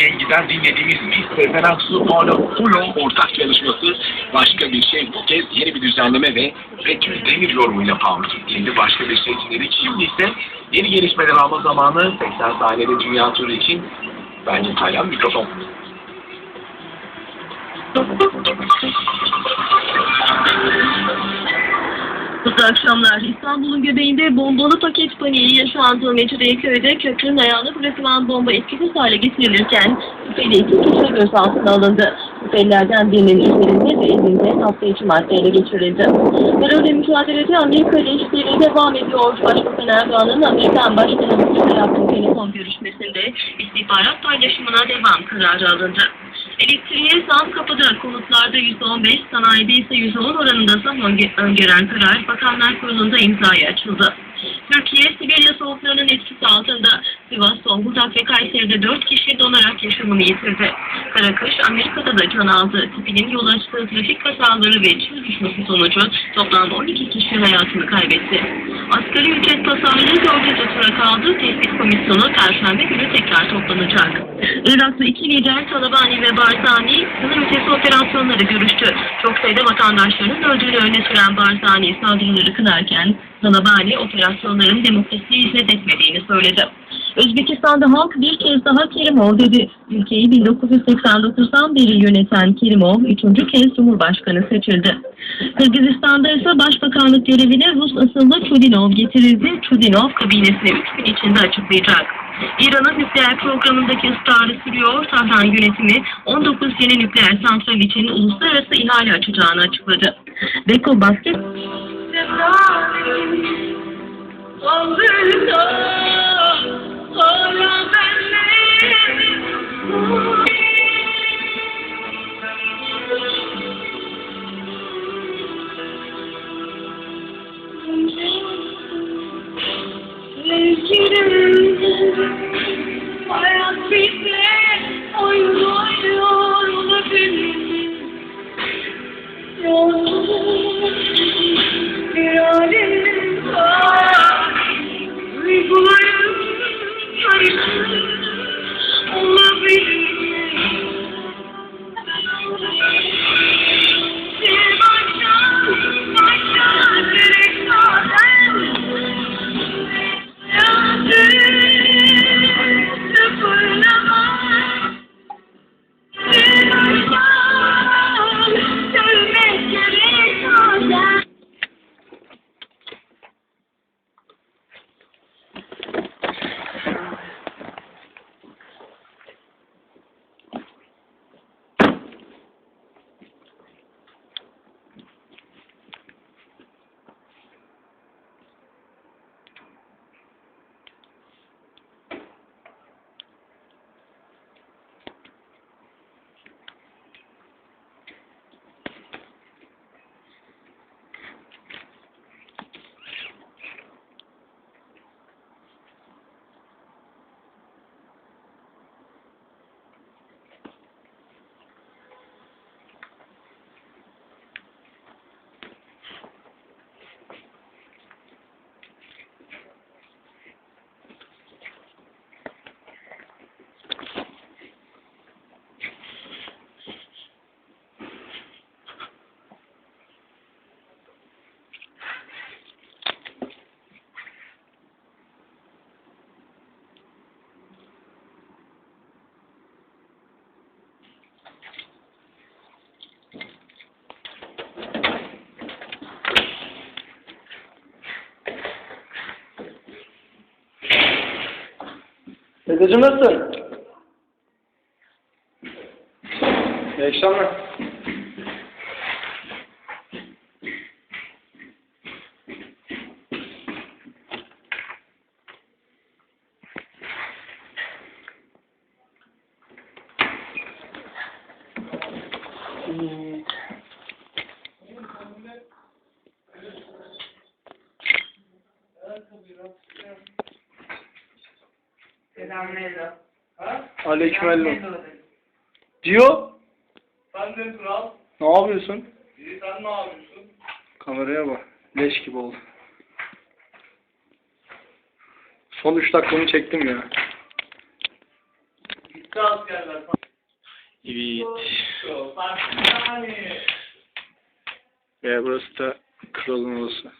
Rengi'den dinlediğimiz Miss Referanslı Paulo Fulo ortak çalışması başka bir şey bu kez yeni bir düzenleme ve Betül Demir yorumuyla Power Türkiye'de başka bir şey dinledik. Şimdi ise yeni gelişmeler alma zamanı 80 saniyede dünya turu için bence Taylan mikrofon. Mutlu akşamlar. İstanbul'un göbeğinde bombalı paket paniği yaşandığı Mecidiyeköy'de köprünün ayağına bırakılan bomba etkisiz hale getirilirken şüpheli iki kişi gözaltına alındı. Şüphelilerden birinin üzerinde ve elinde içi maddeyle geçirildi. Terörle mücadelede Amerika ile işbirliği devam ediyor. Başbakan Erdoğan'ın Amerikan Başkanı Bush'la yaptığı telefon görüşmesinde istihbarat paylaşımına devam kararı alındı. Elektriğe zam kapıda, konutlarda %15, sanayide ise %10 oranında zam öngören karar Bakanlar Kurulu'nda imzaya açıldı. Türkiye, Sibirya soğuklarının etkisi altında Sivas, Zonguldak ve Kayseri'de 4 kişi donarak yaşamını yitirdi. Karakış, Amerika'da da can aldı. Tipinin yol açtığı trafik kazaları ve çığ düşmesi sonucu toplam 12 kişi hayatını kaybetti. Asgari ücret tasarrufu dördüncü tura kaldı. Tespit komisyonu Perşembe günü tekrar toplanacak. Iraklı iki lider Talabani ve Barzani sınır ötesi operasyonları görüştü. Çok sayıda vatandaşların öldüğünü öne süren Barzani saldırıları kınarken Talabani operasyonların demokrasiye hizmet etmediğini söyledi. Özbekistan'da halk bir kez daha Kerimov dedi. Ülkeyi 1989'dan beri yöneten Kerimov üçüncü kez Cumhurbaşkanı seçildi. Kırgızistan'da ise başbakanlık görevine Rus asıllı Çudinov getirildi. Çudinov kabinesini 3 gün içinde açıklayacak. İran'ın nükleer programındaki ısrarı sürüyor. Tahran yönetimi 19 yeni nükleer santral için uluslararası ihale açacağını açıkladı. Beko Basket Why I'm. Dedeciğim nasılsın? İyi akşamlar. Aleykümselam. Diyor. Sen de Tural. Ne yapıyorsun? İyi sen ne yapıyorsun? Kameraya bak. Leş gibi oldu. Son 3 dakikamı çektim ya. Gitti askerler. Evet. Ve burası da kralın odası.